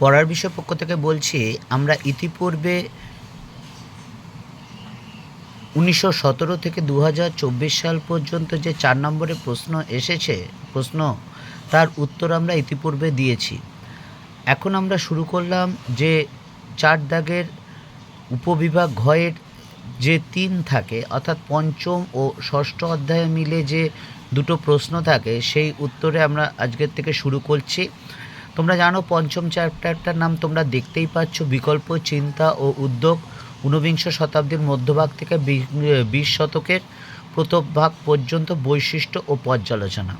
পড়ার বিষয় পক্ষ থেকে বলছি, আমরা ইতিপূর্বে উনিশশো সতেরো থেকে দু হাজার চব্বিশ সাল পর্যন্ত যে চার নম্বরে প্রশ্ন এসেছে, প্রশ্ন, তার উত্তর আমরা ইতিপূর্বে দিয়েছি। এখন আমরা শুরু করলাম যে চার দাগের উপবিভাগ ঘয়ের যে তিন থাকে, অর্থাৎ পঞ্চম ও ষষ্ঠ অধ্যায়ে মিলে যে দুটো প্রশ্ন থাকে, সেই উত্তরে আমরা আজকের থেকে শুরু করছি। তোমরা জানো, পঞ্চম চ্যাপ্টারটার নাম তোমরা দেখতেই পাচ্ছ, বিকল্প, চিন্তা ও উদ্যোগ। ঊনবিংশ শতাব্দীর মধ্যভাগ থেকে বিশ শতকের প্রথম ভাগ পর্যন্ত বৈশিষ্ট্য ও পর্যালোচনা।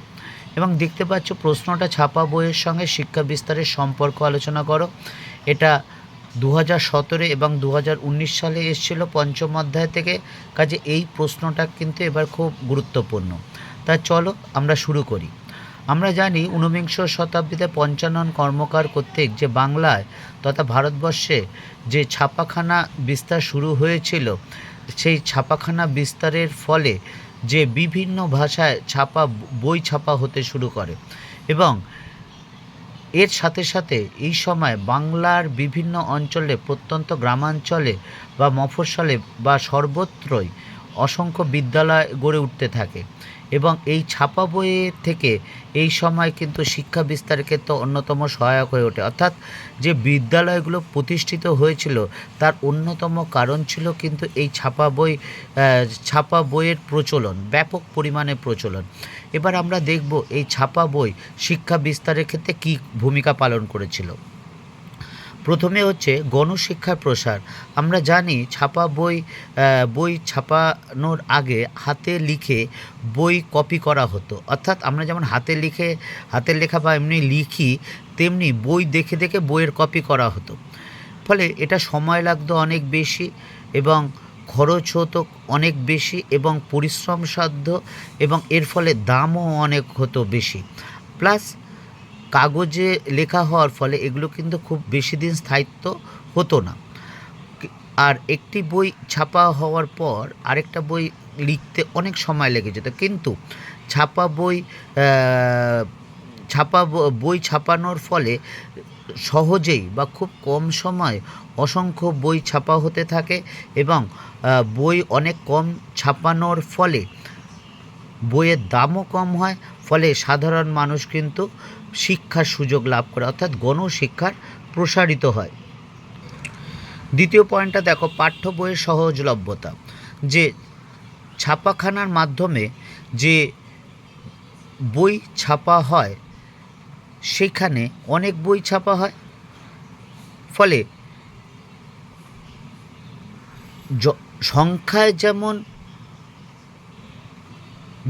এবং দেখতে পাচ্ছ, প্রশ্নটা ছাপা বইয়ের সঙ্গে শিক্ষা বিস্তারের সম্পর্ক আলোচনা করো। এটা দু হাজার সতেরো এবং দু হাজার উনিশ সালে এসেছিল পঞ্চম অধ্যায় থেকে, কাজে এই প্রশ্নটা কিন্তু এবার খুব গুরুত্বপূর্ণ। তা চলো আমরা শুরু করি। আমরা জানি ঊনবিংশ শতাব্দীতে পঞ্চানন কর্মকার কর্তৃক যে বাংলায় তথা ভারতবর্ষে যে ছাপাখানা বিস্তার শুরু হয়েছিল, সেই ছাপাখানা বিস্তারের ফলে যে বিভিন্ন ভাষায় ছাপা, বই ছাপা হতে শুরু করে এবং এর সাথে সাথে এই সময় বাংলার বিভিন্ন অঞ্চলে, প্রত্যন্ত গ্রামাঞ্চলে বা মফস্বলে বা সর্বত্রই অসংখ্য বিদ্যালয় গড়ে উঠতে থাকে। এবং এই ছাপা বইয়ের থেকে এই সময় কিন্তু শিক্ষা বিস্তারের ক্ষেত্রে অন্যতম সহায়ক হয়ে ওঠে। অর্থাৎ যে বিদ্যালয়গুলো প্রতিষ্ঠিত হয়েছিল, তার অন্যতম কারণ ছিল কিন্তু এই ছাপা বই ছাপা বইয়ের প্রচলন, ব্যাপক পরিমাণে প্রচলন। এবার আমরা দেখব এই ছাপা বই শিক্ষা বিস্তারের ক্ষেত্রে কী ভূমিকা পালন করেছিল। প্রথমে হচ্ছে গণশিক্ষার প্রসার। আমরা জানি ছাপা বই বই ছাপানোর আগে হাতে লিখে বই কপি করা হতো। অর্থাৎ আমরা যেমন হাতে লিখে, হাতের লেখা বা এমনি লিখি, তেমনি বই দেখে দেখে বইয়ের কপি করা হতো। ফলে এটা সময় লাগতো অনেক বেশি এবং খরচ হতো অনেক বেশি এবং পরিশ্রম সাধ্য এবং এর ফলে দামও অনেক হতো বেশি। প্লাস কাগজে লেখা হওয়ার ফলে এগুলো কিন্তু খুব বেশি দিন স্থায়িত্ব হতো না। আর একটি বই ছাপা হওয়ার পর আরেকটা বই লিখতে অনেক সময় লেগে যেত। কিন্তু ছাপা বই ছাপা বই ছাপানোর ফলে সহজেই বা খুব কম সময় অসংখ্য বই ছাপা হতে থাকে এবং বই অনেক কম ছাপানোর ফলে বইয়ের দামও কম হয়, ফলে সাধারণ মানুষ কিন্তু শিক্ষার সুযোগ লাভ করে, অর্থাৎ গণশিক্ষার প্রসারিত হয়। দ্বিতীয় পয়েন্টটা দেখো, পাঠ্য বইয়ের সহজলভ্যতা। যে ছাপাখানার মাধ্যমে যে বই ছাপা হয়, সেখানে অনেক বই ছাপা হয়, ফলে সংখ্যায় যেমন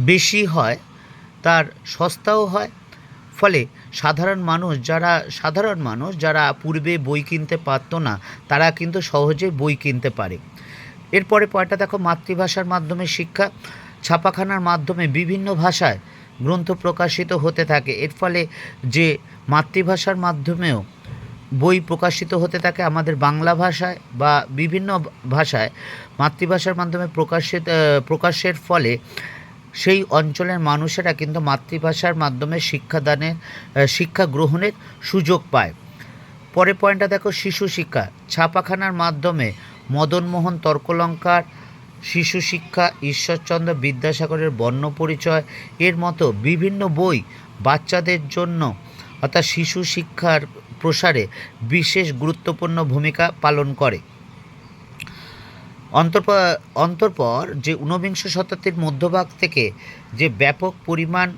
বেশি হয়, তার সস্তাও হয়। ফলে সাধারণ মানুষ যারা, সাধারণ মানুষ যারা পূর্বে বই কিনতে পারতো না, তারা কিন্তু সহজে বই কিনতে পারে। এরপরে পয়টা দেখো, মাতৃভাষার মাধ্যমে শিক্ষা। ছাপাখানার মাধ্যমে বিভিন্ন ভাষায় গ্রন্থ প্রকাশিত হতে থাকে। এর ফলে যে মাতৃভাষার মাধ্যমেও বই প্রকাশিত হতে থাকে আমাদের বাংলা ভাষায় বা বিভিন্ন ভাষায়, মাতৃভাষার মাধ্যমে প্রকাশিত, প্রকাশের ফলে সেই অঞ্চলের মানুষেরা কিন্তু মাতৃভাষার মাধ্যমে শিক্ষাদানের শিক্ষা গ্রহণের সুযোগ পায়। পরের পয়েন্টটা দেখো, শিশু শিক্ষা। ছাপাখানার মাধ্যমে মদনমোহন তর্কলঙ্কার, শিশু শিক্ষা, ঈশ্বরচন্দ্র বিদ্যাসাগরের বর্ণ পরিচয়, এর মতো বিভিন্ন বই বাচ্চাদের জন্য, অর্থাৎ শিশু শিক্ষার প্রসারে বিশেষ গুরুত্বপূর্ণ ভূমিকা পালন করে। অন্তর্পর অন্তর্পর যে ঊনবিংশ শতাব্দীর মধ্যভাগ থেকে যে ব্যাপক পরিমাণ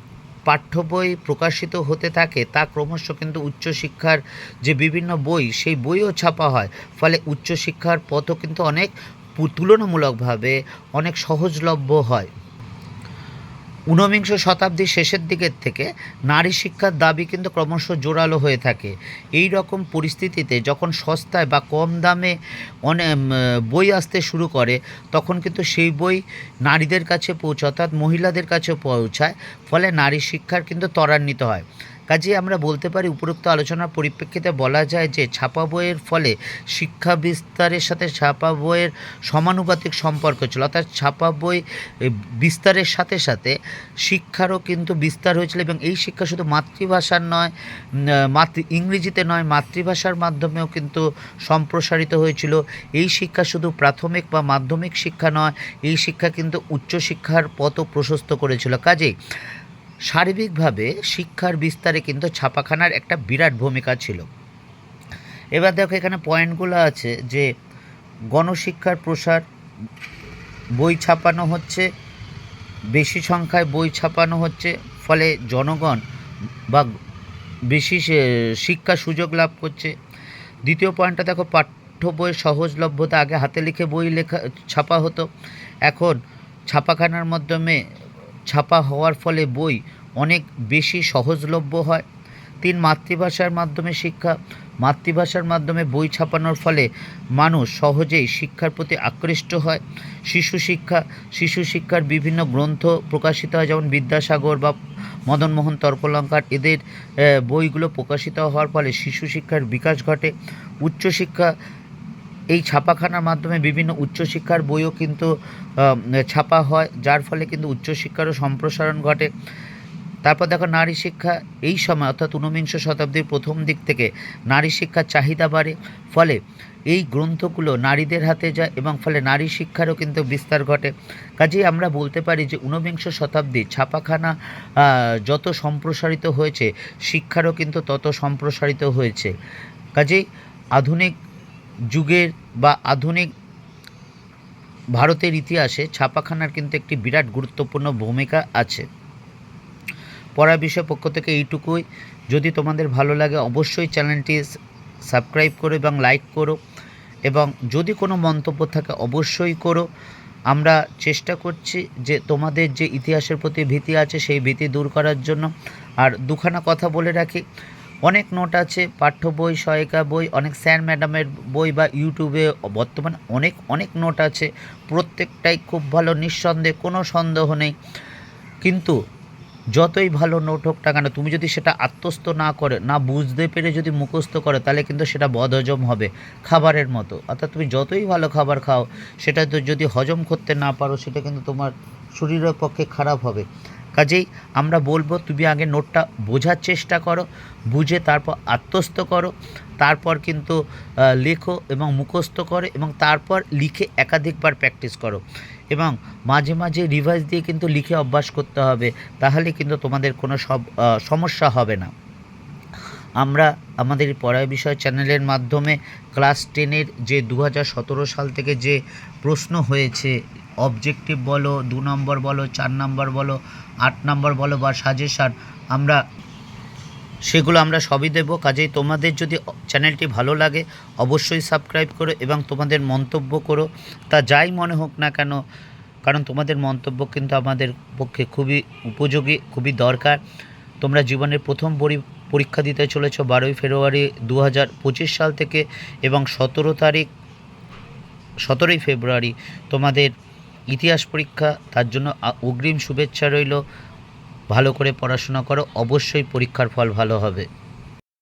পাঠ্য বই প্রকাশিত হতে থাকে, তা ক্রমশ কিন্তু উচ্চশিক্ষার যে বিভিন্ন বই, সেই বইও ছাপা হয়। ফলে উচ্চশিক্ষার পথও কিন্তু অনেক তুলনামূলকভাবে অনেক সহজলভ্য হয়। ঊনবিংশ শতাব্দীর শেষের দিকের থেকে নারী শিক্ষার দাবি কিন্তু ক্রমশ জোরালো হয়ে থাকে। এই রকম পরিস্থিতিতে যখন সস্তায় বা কম দামে অনেক বই আসতে শুরু করে, তখন কিন্তু সেই বই নারীদের কাছে পৌঁছায় অর্থাৎ মহিলাদের কাছে পৌঁছায়, ফলে নারী শিক্ষার কিন্তু ত্বরান্বিত হয়। কাজে আমরা বলতে পারি, উপরোক্ত আলোচনার পরিপ্রেক্ষিতে বলা যায় যে ছাপা বইয়ের ফলে শিক্ষা বিস্তারের সাথে ছাপা বইয়ের সমানুপাতিক সম্পর্ক ছিল। অর্থাৎ ছাপা বই বিস্তারের সাথে সাথে শিক্ষারও কিন্তু বিস্তার হয়েছিল এবং এই শিক্ষা শুধু মাতৃভাষার নয় মাতৃ, ইংরেজিতে নয়, মাতৃভাষার মাধ্যমেও কিন্তু সম্প্রসারিত হয়েছিল। এই শিক্ষা শুধু প্রাথমিক বা মাধ্যমিক শিক্ষা নয়, এই শিক্ষা কিন্তু উচ্চশিক্ষার পথও প্রশস্ত করেছিল। কাজেই সার্বিকভাবে শিক্ষার বিস্তারে কিন্তু ছাপাখানার একটা বিরাট ভূমিকা ছিল। এবার দেখো এখানে পয়েন্টগুলো আছে যে গণশিক্ষার প্রসার, বই ছাপানো হচ্ছে, বেশি সংখ্যায় বই ছাপানো হচ্ছে, ফলে জনগণ বা বেশি শিক্ষা সুযোগ লাভ করছে। দ্বিতীয় পয়েন্টটা দেখো, পাঠ্য বইয়ের সহজলভ্যতা, আগে হাতে লিখে বই লেখা, ছাপা হতো। এখন ছাপাখানার মাধ্যমে ছাপা হওয়ার ফলে বই অনেক বেশি সহজলভ্য হয়। তিন মাতৃভাষার মাধ্যমে শিক্ষা, মাতৃভাষার মাধ্যমে বই ছাপানোর ফলে মানুষ সহজেই শিক্ষার প্রতি আকৃষ্ট হয়। শিশু শিক্ষা, শিশু শিক্ষার বিভিন্ন গ্রন্থ প্রকাশিত হয়, যেমন বিদ্যাসাগর বা মদনমোহন তর্কলঙ্কার। এদের বইগুলো প্রকাশিত হওয়ার ফলে শিশু শিক্ষার বিকাশ ঘটে। উচ্চশিক্ষা এই ছাপাখানার মাধ্যমে বিভিন্ন উচ্চশিক্ষার বইও কিন্তু ছাপা হয়, যার ফলে কিন্তু উচ্চশিক্ষারও সম্প্রসারণ ঘটে। তারপর দেখো নারী শিক্ষা, এই সময় অর্থাৎ ঊনবিংশ শতাব্দীর প্রথম দিক থেকে নারী শিক্ষার চাহিদা বাড়ে, ফলে এই গ্রন্থগুলো নারীদের হাতে যায় এবং ফলে নারী শিক্ষারও কিন্তু বিস্তার ঘটে। কাজেই আমরা বলতে পারি যে ঊনবিংশ শতাব্দী ছাপাখানা যত সম্প্রসারিত হয়েছে, শিক্ষারও কিন্তু তত সম্প্রসারিত হয়েছে। কাজেই আধুনিক যুগের বা আধুনিক ভারতের ইতিহাসে ছাপাখানার কিন্তু একটি বিরাট গুরুত্বপূর্ণ ভূমিকা আছে। পড়া বিষয় পক্ষ থেকে এইটুকুই। যদি তোমাদের ভালো লাগে, অবশ্যই চ্যানেলটি সাবস্ক্রাইব করো এবং লাইক করো। এবং যদি কোনো মন্তব্য থাকে, অবশ্যই করো। আমরা চেষ্টা করছি যে তোমাদের যে ইতিহাসের প্রতি ভীতি আছে, সেই ভীতি দূর করার জন্য। আর দুখানা কথা বলে রাখি। অনেক নোট আছে, পাঠ্য বই, সহায়িকা বই, অনেক স্যার ম্যাডামের বই বা ইউটিউবে বর্তমানে অনেক অনেক নোট আছে। প্রত্যেকটাই খুব ভালো, নিঃসন্দেহে কোনো সন্দেহ নেই। কিন্তু যতই ভালো নোট হোক টাকা না তুমি যদি সেটা আত্মস্থ না করে, না বুঝতে পেরে যদি মুখস্থ করে, তাহলে কিন্তু সেটা বদহজম হবে খাবারের মতো। অর্থাৎ তুমি যতই ভালো খাবার খাও, সেটা তো যদি হজম করতে না পারো, সেটা কিন্তু তোমার শরীরের পক্ষে খারাপ হবে। কাজেই আমরা বলব, তুমি আগে নোটটা বোঝার চেষ্টা করো, বুঝে তারপর আত্মস্থ করো, তারপর কিন্তু লেখো এবং মুখস্থ করো এবং তারপর লিখে একাধিকবার প্র্যাকটিস করো। এবং মাঝে মাঝে রিভাইজ দিয়ে কিন্তু লিখে অভ্যাস করতে হবে, তাহলে কিন্তু তোমাদের কোনো সব সমস্যা হবে না। আমরা আমাদের পড়ায় বিষয় চ্যানেলের মাধ্যমে ক্লাস টেনের যে দু হাজার সতেরো সাল থেকে যে প্রশ্ন হয়েছে অবজেক্টিভ বলো, দু নম্বর বলো, চার নম্বর বলো, আট নম্বর বলো বা সাজেশান আমরা সেগুলো আমরা সবই দেবো। কাজেই তোমাদের যদি চ্যানেলটি ভালো লাগে, অবশ্যই সাবস্ক্রাইব করো এবং তোমাদের মন্তব্য করো। তা যাই মনে হোক না কেন, কারণ তোমাদের মন্তব্য কিন্তু আমাদের পক্ষে খুবই উপযোগী, খুবই দরকার। তোমরা জীবনের প্রথম পরি- পরীক্ষা দিতে চলেছো বারোই ফেব্রুয়ারি দু হাজার পঁচিশ সাল থেকে এবং সতেরো তারিখ, সতেরোই ফেব্রুয়ারি তোমাদের ইতিহাস পরীক্ষা, তার জন্য অগ্রিম শুভেচ্ছা রইল। ভালো করে পড়াশোনা করো, অবশ্যই পরীক্ষার ফল ভালো হবে।